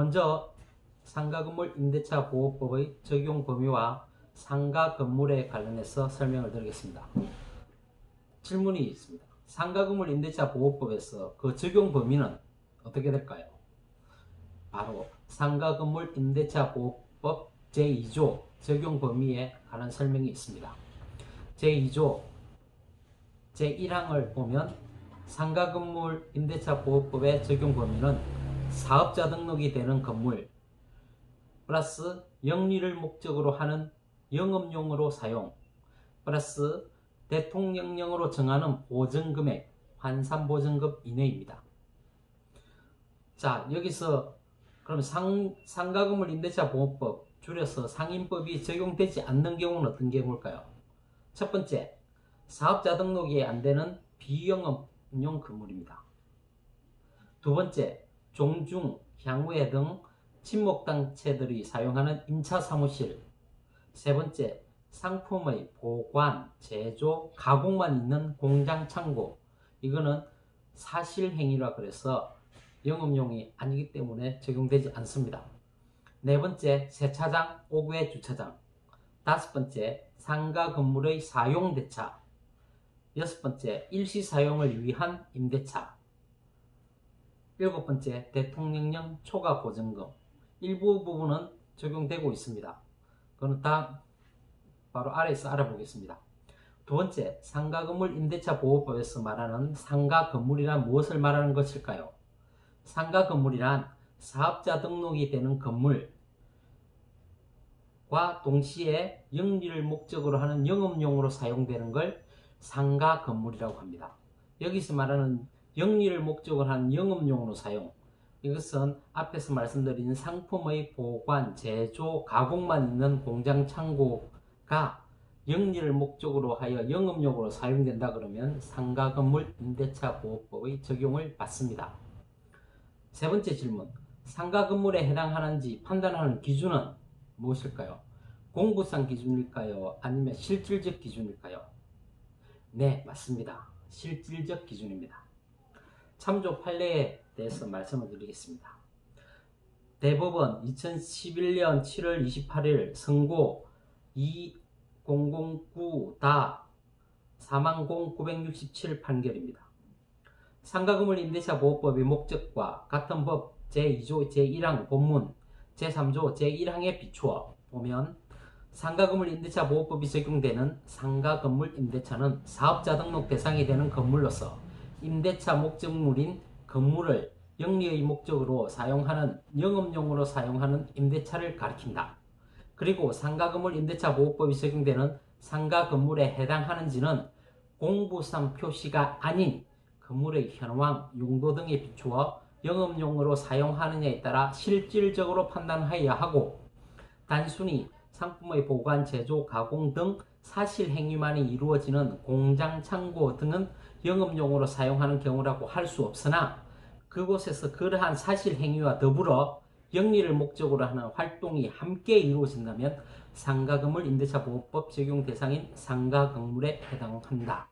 먼저 상가 건물 임대차 보호법의 적용 범위와 상가 건물에 관련해서 설명을 드리겠습니다. 질문이 있습니다. 상가 건물 임대차 보호법에서 그 적용 범위는 어떻게 될까요? 바로 상가 건물 임대차 보호법 제2조 적용 범위에 관한 설명이 있습니다. 제2조 제1항을 보면 상가 건물 임대차 보호법의 적용 범위는 사업자 등록이 되는 건물 플러스 영리를 목적으로 하는 영업용으로 사용 플러스 대통령령으로 정하는 보증금액 환산보증금 이내입니다. 자 여기서 그럼 상, 상가건물 임대차 보호법 줄여서 상임법이 적용되지 않는 경우는 어떤 경우일까요? 첫 번째 사업자 등록이 안 되는 비영업용 건물입니다. 두 번째 종중, 향후회 등 친목단체들이 사용하는 임차 사무실. 세 번째 상품의 보관, 제조, 가공만 있는 공장 창고. 이거는 사실행위라 그래서 영업용이 아니기 때문에 적용되지 않습니다. 네 번째 세차장, 옥외 주차장. 다섯 번째 상가 건물의 사용 대차. 여섯 번째 일시 사용을 위한 임대차 일곱 번째 대통령령 초과 보증금 일부 부분은 적용되고 있습니다. 그건 다 바로 아래에서 알아보겠습니다. 두 번째, 상가 건물 임대차 보호법에서 말하는 상가 건물이란 무엇을 말하는 것일까요? 상가 건물이란 사업자 등록이 되는 건물과 동시에 영리를 목적으로 하는 영업용으로 사용되는 걸 상가 건물이라고 합니다. 여기서 말하는 영리를 목적으로 하는 영업용으로 사용 이것은 앞에서 말씀드린 상품의 보관, 제조, 가공만 있는 공장 창고가 영리를 목적으로 하여 영업용으로 사용된다 그러면 상가 건물 임대차 보호법의 적용을 받습니다. 세 번째 질문. 상가 건물에 해당하는지 판단하는 기준은 무엇일까요? 공부상 기준일까요? 아니면 실질적 기준일까요? 네, 맞습니다. 실질적 기준입니다. 참조 판례에 대해서 말씀을 드리겠습니다. 대법원 2011년 7월 28일 선고 2009다 40967 판결입니다. 상가금을 임대차 보호법의 목적과 같은 법 제2조 제1항 본문 제3조 제1항에 비추어 보면 상가건물 임대차 보호법이 적용되는 상가건물 임대차는 사업자 등록 대상이 되는 건물로서 임대차 목적물인 건물을 영리의 목적으로 사용하는 영업용으로 사용하는 임대차를 가리킨다. 그리고 상가 건물 임대차 보호법이 적용되는 상가 건물에 해당하는지는 공부상 표시가 아닌 건물의 현황, 용도 등에 비추어 영업용으로 사용하느냐에 따라 실질적으로 판단하여야 하고 단순히 상품의 보관, 제조, 가공 등 사실 행위만이 이루어지는 공장, 창고 등은 영업용으로 사용하는 경우라고 할 수 없으나 그곳에서 그러한 사실 행위와 더불어 영리를 목적으로 하는 활동이 함께 이루어진다면 상가건물 임대차 보호법 적용 대상인 상가 건물에 해당한다.